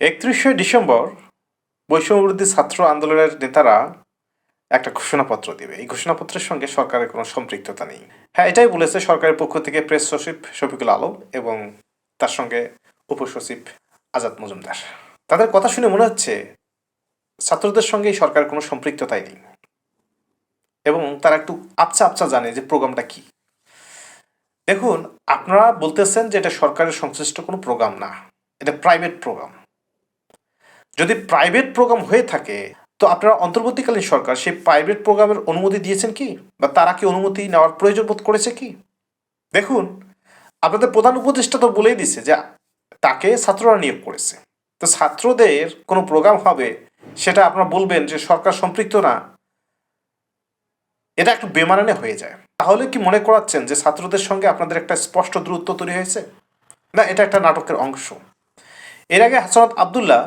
একত্রিশে ডিসেম্বর বৈষম্যবিরোধী ছাত্র আন্দোলনের নেতারা একটা ঘোষণাপত্র দিবে। এই ঘোষণাপত্রের সঙ্গে সরকারের কোনো সম্পৃক্ততা নেই। হ্যাঁ এটাই বলেছে সরকারের পক্ষ থেকে প্রেস সচিব শফিকুল আলম এবং তার সঙ্গে উপসচিব আজাদ মজুমদার। তাদের কথা শুনে মনে হচ্ছে ছাত্রদের সঙ্গে এই সরকারের কোনো সম্পৃক্ততাই নেই। এবং তারা একটু আপচা আপচা জানে যে প্রোগ্রামটা কি। দেখুন, আপনারা বলতেছেন যে এটা সরকারের সংশ্লিষ্ট কোনো প্রোগ্রাম না। এটা প্রাইভেট প্রোগ্রাম। যদি প্রাইভেট প্রোগ্রাম হয়ে থাকে, তো আপনারা অন্তর্বর্তীকালীন সরকার সেই প্রাইভেট প্রোগ্রামের অনুমতি দিয়েছেন কি? বা তারা কি অনুমতি নেওয়ার প্রয়োজন বোধ করেছে কি? দেখুন, আপনাদের প্রধান উপদেষ্টা তো বলেই দিছে যে তাকে ছাত্ররা নিয়োগ করেছে। তো ছাত্রদের কোনো প্রোগ্রাম হবে, সেটা আপনারা বলবেন যে সরকার সম্পৃক্ত না, এটা একটু বেমানানে হয়ে যায়। তাহলে কি মনে করাচ্ছেন যে ছাত্রদের সঙ্গে আপনাদের একটা স্পষ্ট দূরত্ব তৈরি হয়েছে? না, এটা একটা নাটকের অংশ। এর আগে হাসনাত আবদুল্লাহ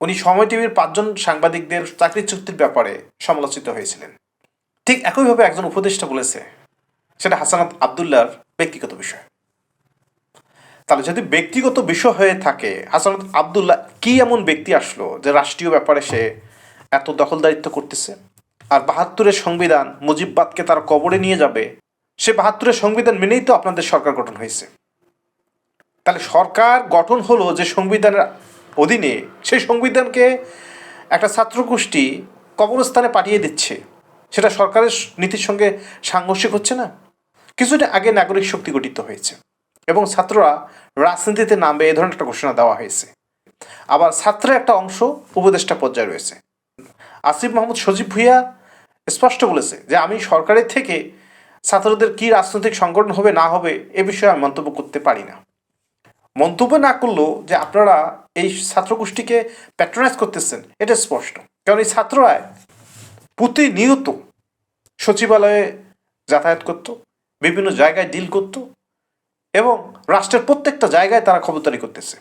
উনি সময় টিভির পাঁচজন সাংবাদিকদের চাকরি চুক্তির ব্যাপারে সমালোচিত হয়েছিলেন। ঠিক একইভাবে একজন উপদেষ্টা বলেছে, সেটা হাসানাত আবদুল্লাহর ব্যক্তিগত বিষয়। তাহলে যদি ব্যক্তিগত বিষয় হয়ে থাকে, হাসানাত আবদুল্লাহ কি এমন ব্যক্তি আসলো যে রাষ্ট্রীয় ব্যাপারে সে এত দখলদারিত্ব করতেছে? আর বাহাত্তরের সংবিধান মুজিববাদকে তার কবরে নিয়ে যাবে, সে বাহাত্তরের সংবিধান মেনেই তো আপনাদের সরকার গঠন হয়েছে। তাহলে সরকার গঠন হলো যে সংবিধানের অধীনে সেই সংবিধানকে একটা ছাত্রগোষ্ঠী কবরস্থানে পাঠিয়ে দিচ্ছে। সেটা সরকারের নীতির সঙ্গে সাংঘর্ষিক হচ্ছে না? কিছুটা আগে নাগরিক শক্তি গঠিত হয়েছে এবং ছাত্ররা রাজনীতিতে নামবে এ ধরনের একটা ঘোষণা দেওয়া হয়েছে। আবার ছাত্রের একটা অংশ উপদেষ্টা পর্যায়ে রয়েছে। আসিফ মাহমুদ সজীব ভুইয়া স্পষ্ট বলেছে যে, আমি সরকারের থেকে ছাত্রদের কি রাজনৈতিক সংগঠন হবে না হবে এ বিষয়ে আমি মন্তব্য করতে পারি না। মন্তব্য না করলেও যে আপনারা এই ছাত্রগোষ্ঠীকে প্যাট্রোনাইজ করতেছেন, এটা স্পষ্ট। কারণ এই ছাত্ররা প্রতিনিয়ত সচিবালয়ে যাতায়াত করত, বিভিন্ন জায়গায় ডিল করত এবং রাষ্ট্রের প্রত্যেকটা জায়গায় তারা খবরদারি করতেছে।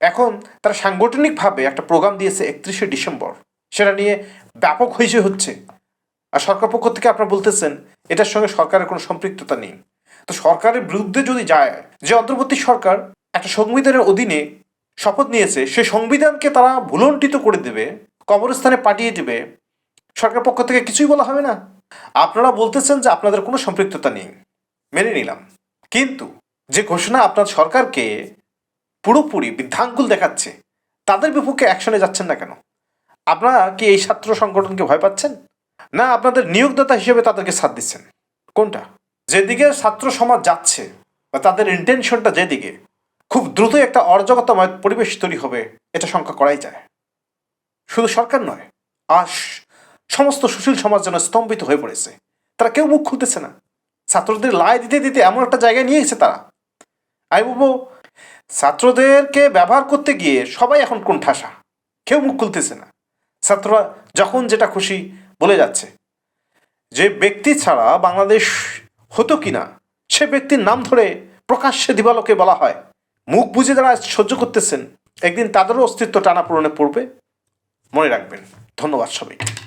এখন তারা সাংগঠনিকভাবে একটা প্রোগ্রাম দিয়েছে একত্রিশে ডিসেম্বর। সেটা নিয়ে ব্যাপক হইচই হচ্ছে। আর সরকার পক্ষ থেকে আপনারা বলতেছেন, এটার সঙ্গে সরকারের কোনো সম্পৃক্ততা নেই। তো সরকারের বিরুদ্ধে যদি যায়, যে অন্তর্বর্তী সরকার একটা সংবিধানের অধীনে শপথ নিয়েছে, সেই সংবিধানকে তারা ভুলণ্ঠিত করে দেবে, কবরস্থানে পাঠিয়ে দেবে। সরকার পক্ষ থেকে কিছুই বলা হবে না। আপনারা বলতেছেন যে আপনাদের কোনো সম্পৃক্ততা নেই। মেনে নিলাম। কিন্তু যে ঘোষণা আপনার সরকারকে পুরোপুরি বৃদ্ধাঙ্গুল দেখাচ্ছে, তাদের বিপক্ষে অ্যাকশনে যাচ্ছেন না কেন? আপনারা কি এই ছাত্র সংগঠনকে ভয় পাচ্ছেন? না, আপনাদের নিয়োগদাতা হিসেবে তাদেরকে সাথ দিচ্ছেন? কোনটা? যেদিকে ছাত্র সমাজ যাচ্ছে, বা তাদের ইন্টেনশনটা যেদিকে খুব দ্রুতই একটা অরাজকতাময় পরিবেশ তৈরি হবে, এটা শঙ্কা করাই যায়। শুধু সরকার নয় আস সমস্ত সুশীল সমাজ যেন স্তম্ভিত হয়ে পড়েছে। তারা কেউ মুখ খুলতেছে না। ছাত্রদের লাই দিতে দিতে এমন একটা জায়গায় নিয়ে গেছে তারা। আমি বলব ছাত্রদেরকে ব্যবহার করতে গিয়ে সবাই এখন কোন ঠাসা কেউ মুখ খুলতেছে না। ছাত্ররা যখন যেটা খুশি বলে যাচ্ছে। যে ব্যক্তি ছাড়া বাংলাদেশ হতো কিনা, সে ব্যক্তির নাম ধরে প্রকাশ্যে দিবালোকে বলা হয়। মুখ বুঝে যারা সহ্য করতেছেন, একদিন তাদেরও অস্তিত্ব টানা পূরণে পড়বে। মনে রাখবেন, ধন্যবাদ সবাইকে।